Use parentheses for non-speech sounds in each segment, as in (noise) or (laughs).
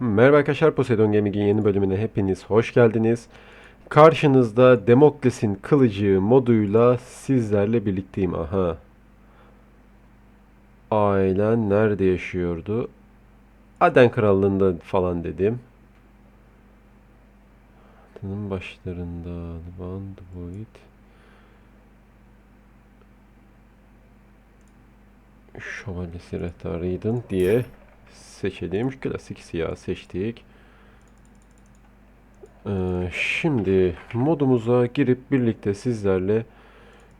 Merhaba arkadaşlar Poseidon Gaming'in yeni bölümüne hepiniz hoş geldiniz. Karşınızda Demokles'in kılıcı moduyla sizlerle birlikteyim. Aha. Ailen nerede yaşıyordu? Aden Krallığı'nda falan dedim. Tanım başlarında Band Void. Şövalyesi rehtarıydın diye seçelim. Klasik siyah seçtik. Ee, şimdi modumuza girip birlikte sizlerle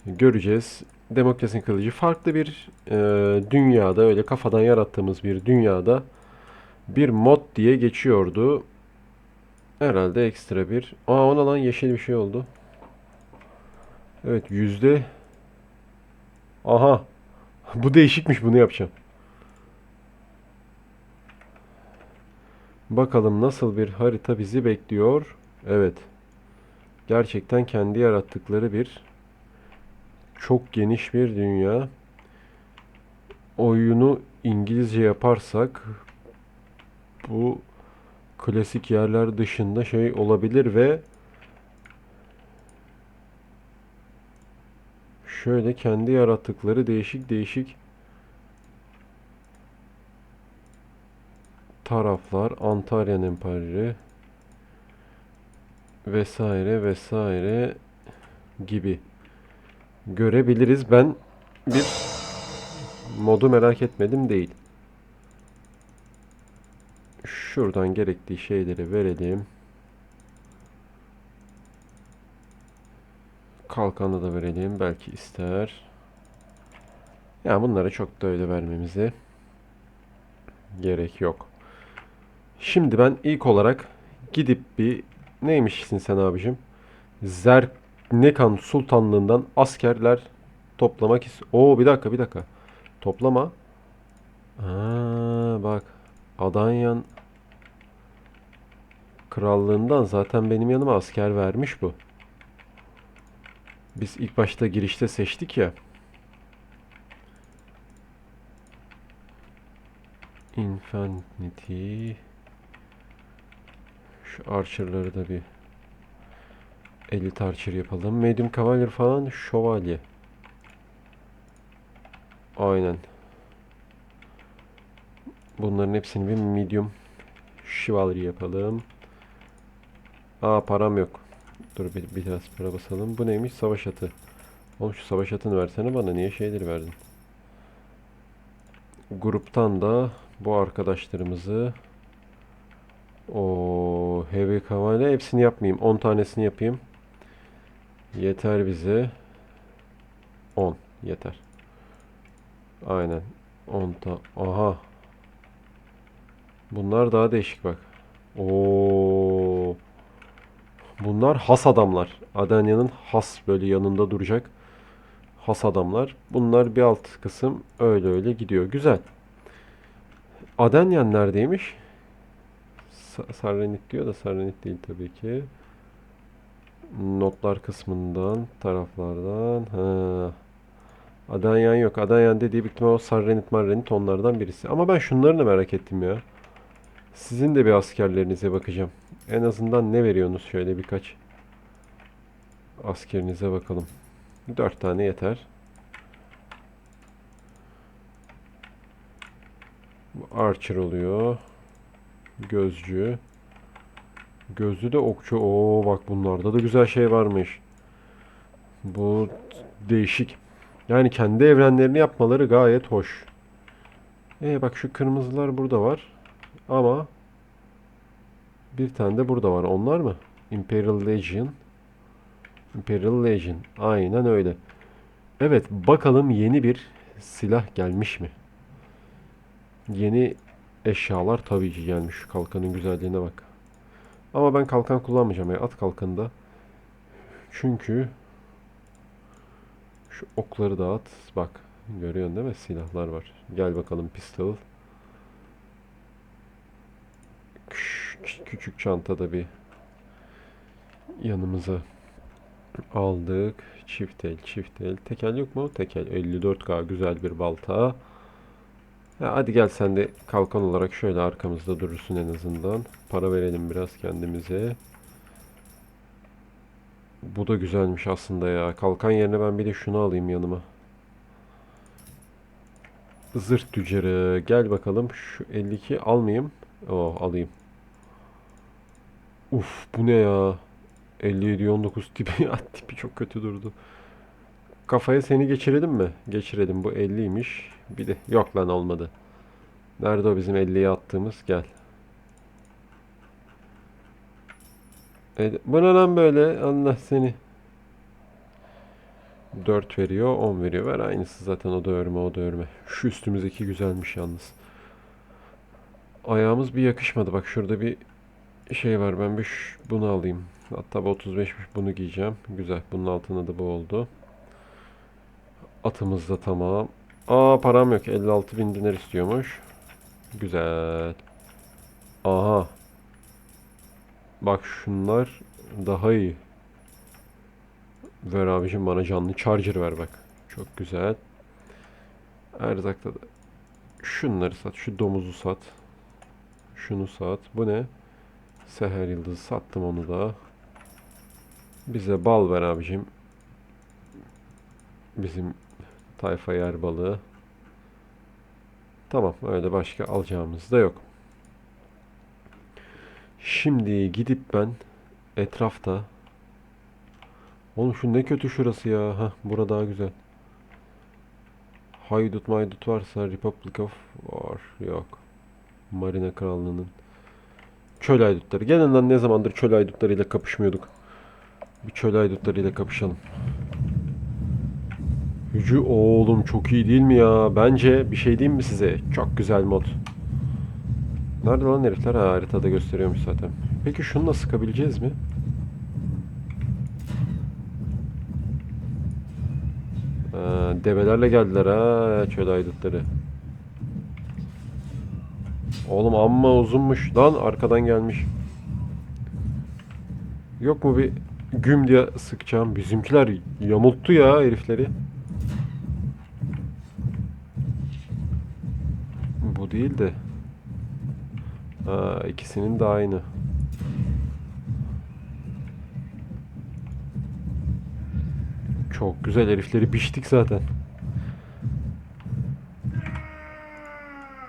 göreceğiz. Demokrasinin Kılıcı farklı bir e, dünyada öyle kafadan yarattığımız bir dünyada bir mod diye geçiyordu. Herhalde ekstra bir. Aa ona lan yeşil bir şey oldu. Evet yüzde. Aha. Bu değişikmiş bunu yapacağım. Bakalım nasıl bir harita bizi bekliyor. Evet. Gerçekten kendi yarattıkları bir çok geniş bir dünya. Oyunu İngilizce yaparsak bu klasik yerler dışında şey olabilir ve şöyle kendi yarattıkları değişik değişik taraflar, Antalya Empire vesaire vesaire gibi görebiliriz. Ben bir modu merak etmedim değil. Şuradan gerektiği şeyleri verelim. Kalkanı da verelim. Belki ister. Ya bunlara çok da öyle vermemize gerek yok. Şimdi ben ilk olarak gidip bir neymişsin sen abicim? Zernekan Sultanlığından askerler toplamak ist. Oo bir dakika bir dakika. Toplama. Aa, bak. Adanyan Krallığından zaten benim yanıma asker vermiş bu. Biz ilk başta girişte seçtik ya. Infinity Şu Archer'ları da bir Elite Archer yapalım. Medium Cavalier falan şövalye. Aynen. Bunların hepsini bir medium Chivalry yapalım. Aa param yok. Dur bir, biraz para basalım. Bu neymiş? Savaş atı. Oğlum şu savaş atını versene bana. Niye şeyleri verdin? Gruptan da bu arkadaşlarımızı o heavy kavale hepsini yapmayayım. 10 tanesini yapayım. Yeter bize. 10 yeter. Aynen. 10 ta aha. Bunlar daha değişik bak. Oo. Bunlar has adamlar. Adanya'nın has böyle yanında duracak has adamlar. Bunlar bir alt kısım öyle öyle gidiyor. Güzel. Adenyan neredeymiş? Sa- Sarrenit diyor da Sarrenit değil tabii ki. Notlar kısmından, taraflardan. Ha. Adanyan yok. Adanyan dediği büyük ihtimal o Sarrenit Marrenit onlardan birisi. Ama ben şunları da merak ettim ya. Sizin de bir askerlerinize bakacağım. En azından ne veriyorsunuz şöyle birkaç askerinize bakalım. Dört tane yeter. Archer oluyor. Gözcü. Gözcü de okçu. Oo bak bunlarda da güzel şey varmış. Bu değişik. Yani kendi evrenlerini yapmaları gayet hoş. E bak şu kırmızılar burada var. Ama bir tane de burada var. Onlar mı? Imperial Legion. Imperial Legion. Aynen öyle. Evet bakalım yeni bir silah gelmiş mi? Yeni eşyalar tabii ki gelmiş. Şu kalkanın güzelliğine bak. Ama ben kalkan kullanmayacağım ya. At kalkanı Çünkü şu okları da at. Bak. Görüyorsun değil mi? Silahlar var. Gel bakalım pistol. Küçük çantada bir yanımıza aldık. Çift el, çift el. Tekel yok mu? Tekel. 54K güzel bir balta. Ya hadi gel sen de kalkan olarak şöyle arkamızda durursun en azından. Para verelim biraz kendimize. Bu da güzelmiş aslında ya. Kalkan yerine ben bir de şunu alayım yanıma. Zırh tüccarı. Gel bakalım. Şu 52 almayayım. Oh alayım. Uf bu ne ya? 57 19 tipi. (laughs) Tipi çok kötü durdu. Kafaya seni geçirelim mi? Geçirelim. Bu 50'ymiş. Bir de yok lan olmadı. Nerede o bizim 50'ye attığımız? Gel. E, bu ne lan böyle? Allah seni. 4 veriyor, 10 veriyor. Ver aynısı zaten o da örme, o da örme. Şu üstümüzdeki güzelmiş yalnız. Ayağımız bir yakışmadı. Bak şurada bir şey var. Ben bir bunu alayım. Hatta bu 35'miş bunu giyeceğim. Güzel. Bunun altında da bu oldu. Atımız da tamam. Aa param yok. 56 bin dinar istiyormuş. Güzel. Aha. Bak şunlar daha iyi. Ver abicim bana canlı charger ver bak. Çok güzel. Erzakta da şunları sat. Şu domuzu sat. Şunu sat. Bu ne? Seher yıldızı sattım onu da. Bize bal ver abicim. Bizim tayfa yer balığı. Tamam öyle başka alacağımız da yok. Şimdi gidip ben etrafta Oğlum şu ne kötü şurası ya. Hah bura daha güzel. Haydut maydut varsa Republic of War yok. Marina Krallığı'nın çöl haydutları. Lan ne zamandır çöl haydutlarıyla kapışmıyorduk. Bir çöl haydutlarıyla kapışalım. Hücü oğlum çok iyi değil mi ya? Bence bir şey diyeyim mi size? Çok güzel mod. Nerede lan herifler? Ha haritada gösteriyormuş zaten. Peki şunu da sıkabileceğiz mi? Ha, develerle geldiler ha çöl haydutları. Oğlum amma uzunmuş. Lan arkadan gelmiş. Yok mu bir güm diye sıkacağım. Bizimkiler yamulttu ya herifleri. Bu değil de. Ha, ikisinin de aynı. Çok güzel herifleri biçtik zaten.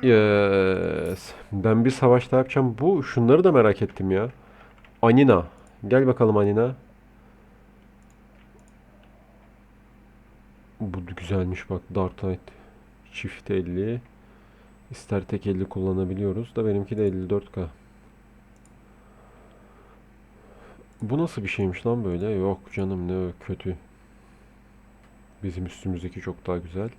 Yes. Ben bir savaşta yapacağım. Bu şunları da merak ettim ya. Anina. Gel bakalım Anina. Bu da güzelmiş bak Dark Knight. Çift 50. İster tek 50 kullanabiliyoruz da benimki de 54K. Bu nasıl bir şeymiş lan böyle? Yok canım ne kötü. Bizim üstümüzdeki çok daha güzel.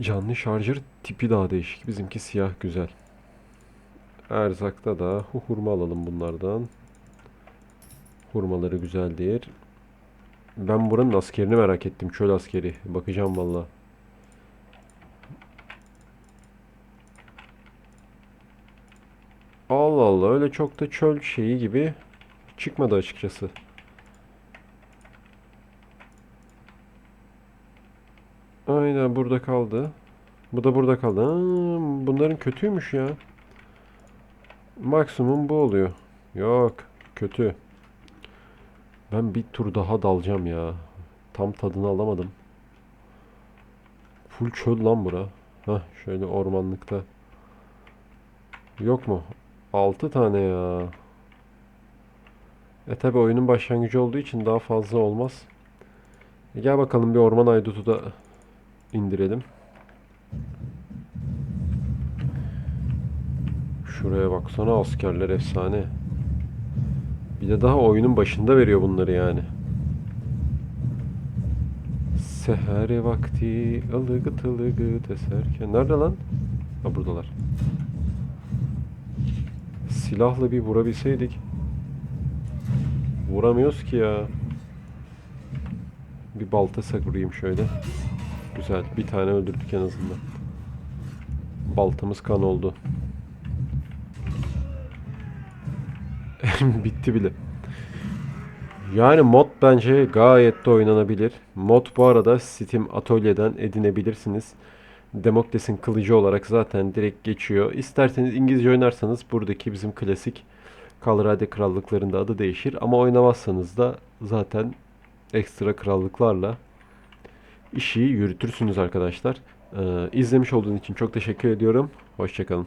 Canlı şarjör tipi daha değişik. Bizimki siyah güzel. Erzakta da hu- hurma alalım bunlardan. Hurmaları güzeldir. Ben buranın askerini merak ettim. Çöl askeri. Bakacağım valla. Allah öyle çok da çöl şeyi gibi çıkmadı açıkçası. Aynen burada kaldı. Bu da burada kaldı. Ha, bunların kötüymüş ya. Maksimum bu oluyor. Yok, kötü. Ben bir tur daha dalacağım ya. Tam tadını alamadım. Full çöl lan bura. Hah, şöyle ormanlıkta. Yok mu? 6 tane ya. E tabi oyunun başlangıcı olduğu için daha fazla olmaz. E gel bakalım bir orman aydutu da indirelim. Şuraya baksana askerler efsane. Bir de daha oyunun başında veriyor bunları yani. Seher vakti ılıgıt ılıgıt eserken. Nerede lan? Ha buradalar. Silahla bir vurabilseydik. Vuramıyoruz ki ya. Bir balta vurayım şöyle. Güzel. Bir tane öldürdük en azından. Baltamız kan oldu. (laughs) Bitti bile. Yani mod bence gayet de oynanabilir. Mod bu arada Steam Atölye'den edinebilirsiniz. Demokles'in kılıcı olarak zaten direkt geçiyor. İsterseniz İngilizce oynarsanız buradaki bizim klasik Kalrade krallıklarında adı değişir. Ama oynamazsanız da zaten ekstra krallıklarla işi yürütürsünüz arkadaşlar. Ee, izlemiş olduğunuz için çok teşekkür ediyorum. Hoşçakalın.